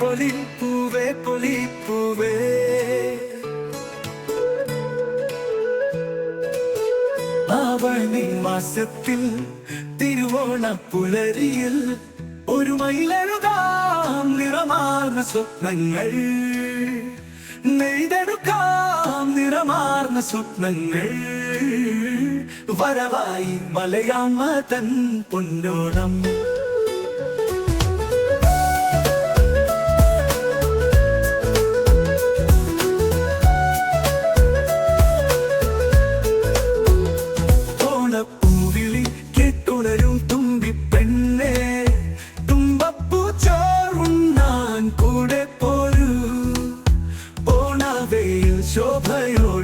പൊലിപ്പൂവേ പൂവേ ആവണി മാസത്തിൽ തിരുവോണ പുലരിയിൽ ഒരു മയിലെഴുതാം നിറമാർന്ന സ്വപ്നങ്ങൾ. നെയ്തെടുക്കാം നിറമാർന്ന സ്വപ്നങ്ങൾ. വരവായി മലയാമ തൻ പൊന്നോണം. കൂടെ പോരൂ. പോണാവയിൽ ശോഭയോ